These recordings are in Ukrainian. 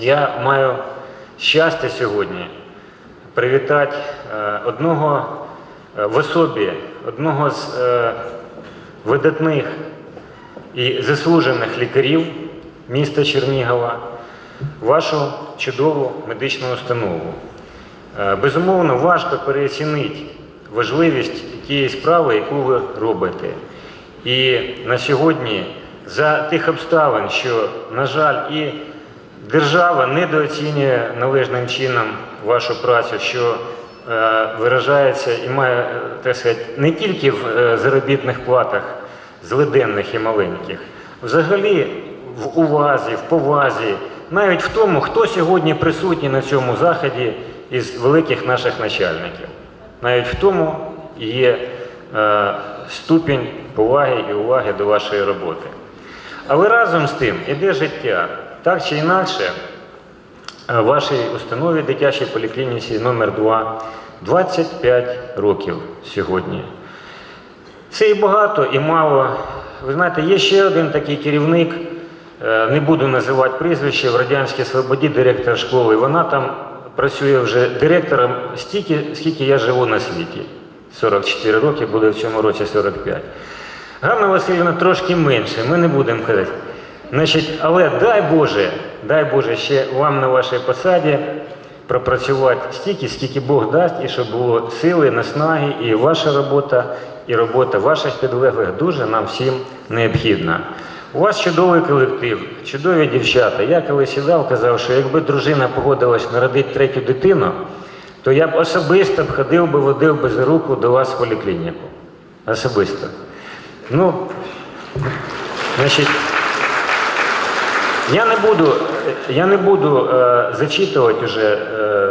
Я маю щастя сьогодні привітати е, одного е, в особі, одного з е, видатних і заслужених лікарів міста Чернігова, вашу чудову медичну установу. Безумовно, важко переоцінити важливість тієї справи, яку ви робите. І на сьогодні, за тих обставин, що, на жаль, і держава недооцінює належним чином вашу працю, що е, виражається і має, е, так сказати, не тільки в е, заробітних платах злиденних і маленьких, взагалі в увазі, в повазі, навіть в тому, хто сьогодні присутній на цьому заході із великих наших начальників. Навіть в тому є ступінь поваги і уваги до вашої роботи. Але разом з тим іде життя. Так чи інакше, е, вашій установі дитячій поліклініці номер 2 25 років сьогодні. Це і багато, і мало. Ви знаєте, є ще один такий керівник, е, не буду називати прізвище, в Радянській Свободі директор школи. Вона там працює вже директором стільки, скільки я живу на світі. 44 роки, буде в цьому році 45. Ганна Васильівна трошки менше, ми не будемо казати. Значить, але дай Боже, дай Боже ще вам на вашій посаді пропрацювати стільки, скільки Бог дасть, і щоб було сили, наснаги, і ваша робота, і робота ваших підлеглих дуже нам всім необхідна. У вас чудовий колектив, чудові дівчата. Я коли сідав, казав, що якби дружина погодилась народити третю дитину, то я б особисто ходив би, водив би за руку до вас в поліклініку. Особисто. Ну, значить, я не буду, я не буду е, зачитувати вже е,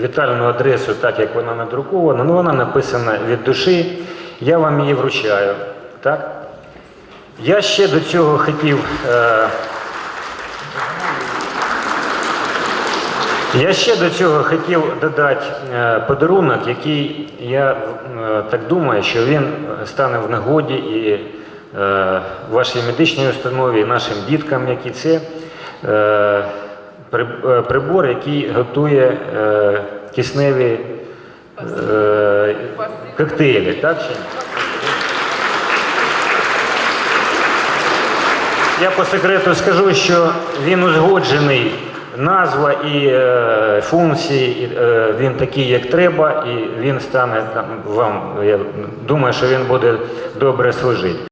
вітальну адресу, так як вона надрукована, але вона написана від душі. Я вам її вручаю. Так? Я ще до цього хотів. Е, я ще до цього хотів додати е, подарунок, який я е, так думаю, що він стане в нагоді і е, вашій медичній установі, і нашим діткам, які це прибор, який готує е, кисневі е, коктейлі. Так? Я по секрету скажу, що він узгоджений, назва і е, функції, і, е, він такий, як треба, і він стане там вам. Я думаю, що він буде добре служити.